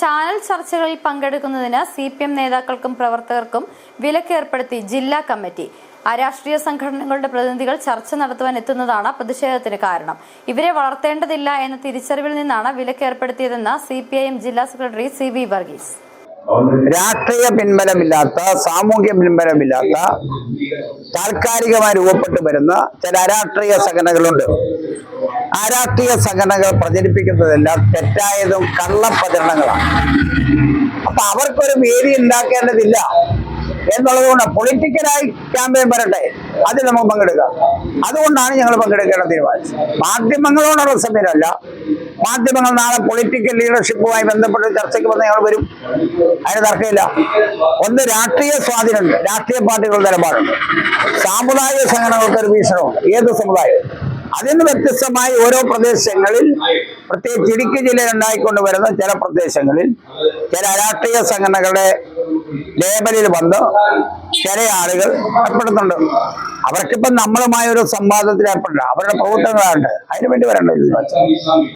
Channel ചർച്ചകളിൽ പങ്കെടുക്കുന്നതിന് C P M നേതാക്കൾക്കും പ്രവർത്തകർക്കും വിലക്കേർപ്പെടുത്തി ജില്ലാ കമ്മിറ്റി. അരാഷ്ട്രീയ സംഘടനകളുടെ പ്രതിനിധികൾ ചർച്ച നടത്തുവാൻ എത്തുന്നതാണ് പ്രതിഷേധത്തിന് കാരണം. ഇവരെ വളർത്തേണ്ടതില്ല എന്ന തിരിച്ചറിവിൽ നിന്നാണ് വിലക്കേർപ്പെടുത്തിയതെന്ന് സി ജില്ലാ സെക്രട്ടറി സി വർഗീസ്. രാഷ്ട്രീയ പിൻബലമില്ലാത്ത സാമൂഹ്യ പിൻബലമില്ലാത്ത താൽക്കാലികമായി രൂപപ്പെട്ടു വരുന്ന ചില അരാഷ്ട്രീയ സംഘടനകളുണ്ട്. ആ രാഷ്ട്രീയ സംഘടനകൾ പ്രചരിപ്പിക്കുന്നതെല്ലാം തെറ്റായതും കള്ളപ്രചരണങ്ങളാണ്. അപ്പൊ അവർക്കൊരു വേദി ഉണ്ടാക്കേണ്ടതില്ല എന്നുള്ളതുകൊണ്ട് പൊളിറ്റിക്കലായി ക്യാമ്പയിൻ വരട്ടെ അതിൽ നമുക്ക് പങ്കെടുക്കാം. അതുകൊണ്ടാണ് ഞങ്ങൾ പങ്കെടുക്കേണ്ട തീരുമാനിച്ചത് മാധ്യമങ്ങളോടുള്ള സമീപമല്ല മാധ്യമങ്ങൾ നാളെ പൊളിറ്റിക്കൽ ലീഡർഷിപ്പുമായി ബന്ധപ്പെട്ട് ചർച്ചയ്ക്ക് വന്ന് ഞങ്ങൾ വരും. അതിന് തർക്കമില്ല. ഒന്ന് രാഷ്ട്രീയ സ്വാധീനമുണ്ട് രാഷ്ട്രീയ പാർട്ടികളുടെ നിലപാടുണ്ട് സാമുദായിക സംഘടനകൾക്ക് ഒരു ഭീഷണമുണ്ട് ഏത് സമുദായം അതിൽ നിന്ന് വ്യത്യസ്തമായി ഓരോ പ്രദേശങ്ങളിൽ പ്രത്യേകിച്ച് ഇടുക്കി ജില്ലയിൽ ഉണ്ടായിക്കൊണ്ട് വരുന്ന ചില പ്രദേശങ്ങളിൽ ചില രാഷ്ട്രീയ സംഘടനകളുടെ ലേബലിൽ വന്ന് ചില ആളുകൾ ഏർപ്പെടുന്നുണ്ട്. അവർക്കിപ്പം നമ്മളുമായ ഒരു സംവാദത്തിൽ ഏർപ്പെടില്ല അവരുടെ പ്രവർത്തനങ്ങളുണ്ട് അതിനു വേണ്ടി വരേണ്ടത്